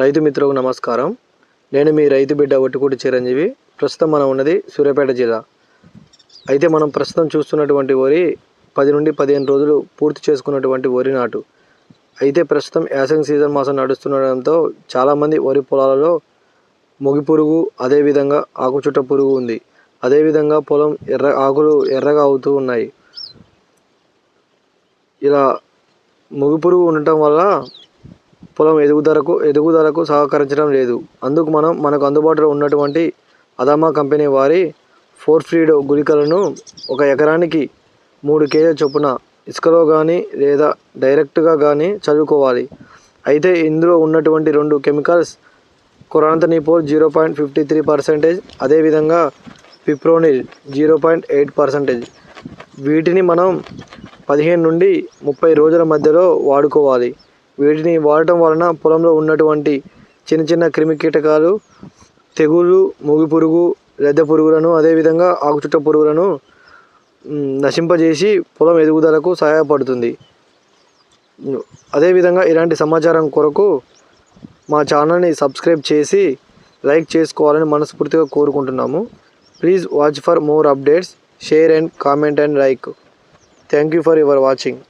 రైతు మిత్రులకు నమస్కారం. నేను మీ రైతు బిడ్డ ఒట్టుకూటి చిరంజీవి. ప్రస్తుతం మనం ఉన్నది సూర్యాపేట జిల్లా. అయితే మనం ప్రస్తుతం చూస్తున్నటువంటి వరి పది నుండి పదిహేను రోజులు పూర్తి చేసుకున్నటువంటి వరి నాటు. అయితే ప్రస్తుతం యాసంగ్ సీజన్ మాసం నడుస్తుండడంతో చాలామంది వరి పొలాలలో మొగి పురుగు అదేవిధంగా ఆకుచుట్ట పురుగు ఉంది. అదేవిధంగా పొలం ఎర్ర ఆకులు ఎర్రగా అవుతూ ఉన్నాయి. ఇలా ముగి పురుగు ఉండటం వల్ల పొలం ఎదుగుదలకు ఎదుగుదలకు సహకరించడం లేదు. అందుకు మనం మనకు అందుబాటులో ఉన్నటువంటి అదామా కంపెనీ వారి ఫోర్ ఫ్రీడో గుళికలను ఒక ఎకరానికి మూడు కేజీల చొప్పున ఇసుకలో కానీ లేదా డైరెక్ట్గా కానీ చదువుకోవాలి. అయితే ఇందులో ఉన్నటువంటి రెండు chemicals chlorantraniliprole zero point fifty three percentage అదేవిధంగా fipronil zero point eight percentage. వీటిని మనం పదిహేను నుండి ముప్పై రోజుల మధ్యలో వాడుకోవాలి. వీటిని వాడటం వలన పొలంలో ఉన్నటువంటి చిన్న చిన్న క్రిమి కీటకాలు తెగులు మూగి పురుగు లద్దె పురుగులను అదేవిధంగా ఆకుచుట్ట పురుగులను నశింపజేసి పొలం ఎదుగుదలకు సహాయపడుతుంది. అదేవిధంగా ఇలాంటి సమాచారం కొరకు మా ఛానల్ని సబ్స్క్రైబ్ చేసి లైక్ చేసుకోవాలని మనస్ఫూర్తిగా కోరుకుంటున్నాము. Please watch for more updates share and comment and like. Thank you for your watching.